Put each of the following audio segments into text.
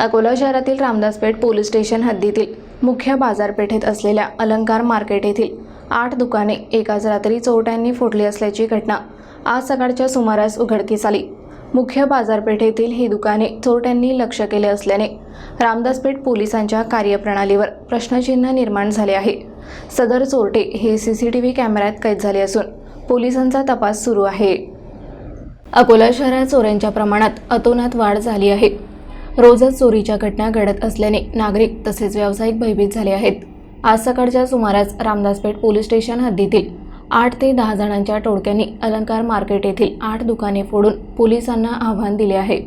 अकोला शहरातील Ramdaspeth police station हद्दीतील मुख्य बाजारपेठेत असलेल्या अलंकार मार्केट येथील आठ दुकाने एकाच रात्री चोरट्यांनी फोडली असल्याची घटना आज सकाळच्या सुमारास उघडकीस आली. मुख्य बाजारपेठेतील ही दुकाने चोरट्यांनी लक्ष केले असल्याने रामदासपेठ पोलिसांच्या कार्यप्रणालीवर प्रश्नचिन्ह निर्माण झाले आहे. सदर चोरटे हे सी सी टी व्ही कॅमेऱ्यात कैद झाले असून पोलिसांचा तपास सुरू आहे. अकोला शहरात चोऱ्यांच्या प्रमाणात अतोनात वाढ झाली आहे. रोजच चोरीच्या घटना घडत असल्याने नागरिक तसेच व्यावसायिक भयभीत झाले आहेत. आज सकाळच्या सुमारास रामदासपेठ पोलीस स्टेशन हद्दीतील आठ ते दहा जणांच्या टोळक्यांनी अलंकार मार्केट येथील आठ दुकाने फोडून पोलिसांना आव्हान दिले आहे.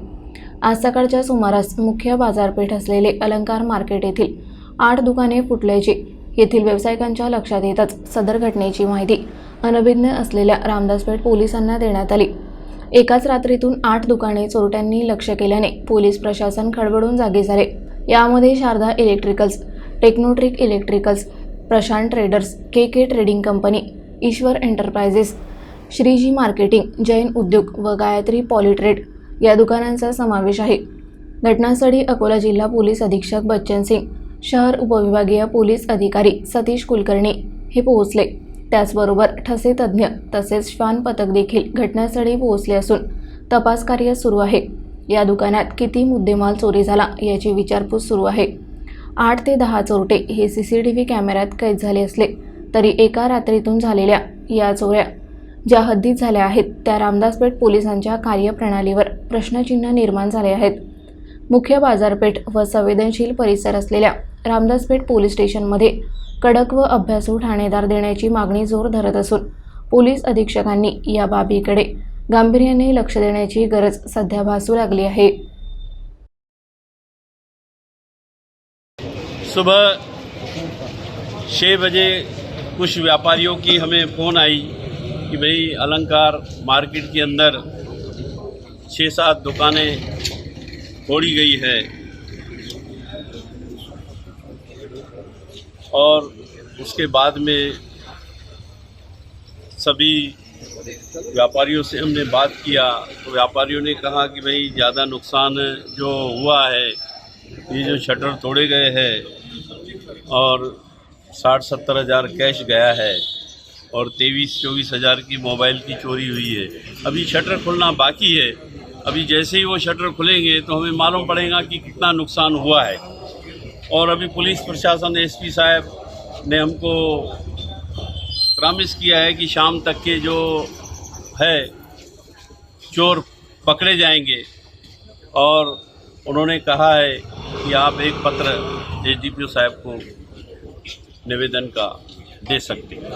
आज सकाळच्या सुमारास मुख्य बाजारपेठ असलेले अलंकार मार्केट येथील आठ दुकाने फुटल्याचे येथील व्यावसायिकांच्या लक्षात येताच सदर घटनेची माहिती अनभिज्ञ असलेल्या रामदासपेठ पोलिसांना देण्यात आली. एकाच रात्रीतून आठ दुकाने चोरट्यांनी लक्ष केल्याने पोलीस प्रशासन खडबडून जागे झाले. यामध्ये Sharda electricals Technotric electricals Prashant traders K K trading company Ishwar enterprises Shreeji marketing Jain उद्योग व गायत्री पॉलिट्रेड या दुकानांचा समावेश आहे. घटनास्थळी अकोला जिल्हा पोलीस अधीक्षक बच्चन सिंग शहर उपविभागीय पोलीस अधिकारी सतीश कुलकर्णी हे पोहोचले. त्याचबरोबर ठसे तज्ज्ञ तसेच श्वान पथक देखील घटनास्थळी पोहोचले असून तपास कार्य सुरू आहे. या दुकानात किती मुद्देमाल चोरी झाला याची विचारपूस सुरू आहे. आठ ते दहा चोरटे हे सी सी टी व्ही कॅमेऱ्यात कैद झाले असले तरी एका रात्रीतून झालेल्या या चोऱ्या ज्या हद्दीत झाल्या आहेत त्या रामदासपेठ पोलिसांच्या कार्यप्रणालीवर प्रश्नचिन्ह निर्माण झाले आहेत. मुख्य बाजारपेठ व संवेदनशील परिसर असलेल्या रामदासपेठ पोलीस स्टेशनमध्ये. कडक व अभ्यासू ठाणेदार देण्याची मागणी जोर धरत असून पोलीस अधीक्षकांनी या बाबीकडे गांभीर्याने लक्ष देण्याची गरज सध्या भासू लागली आहे. सुबह छः बजे कुछ व्यापारियों की हमें फ़ोन आई कि भाई अलंकार मार्केट के अंदर छः सात दुकानें फोड़ी गई है। और उसके बाद में सभी व्यापारियों से हमने बात किया। तो व्यापारियों ने कहा कि भाई, ज़्यादा नुकसान जो हुआ है, ये जो शटर तोड़े गए हैं और साठ सत्तर हज़ार कैश गया है और तेईस चौबीस हज़ार की मोबाइल की चोरी हुई है। अभी शटर खुलना बाकी है। अभी जैसे ही वो शटर खुलेंगे तो हमें मालूम पड़ेगा कि कितना नुकसान हुआ है। और अभी पुलिस प्रशासन एसपी साहब ने हमको प्रामिस किया है कि शाम तक के जो है, चोर पकड़े जाएँगे। और उन्होंने कहा है कि आप एक पत्र एस डी साहब को निवेदन का दे सकते हैं।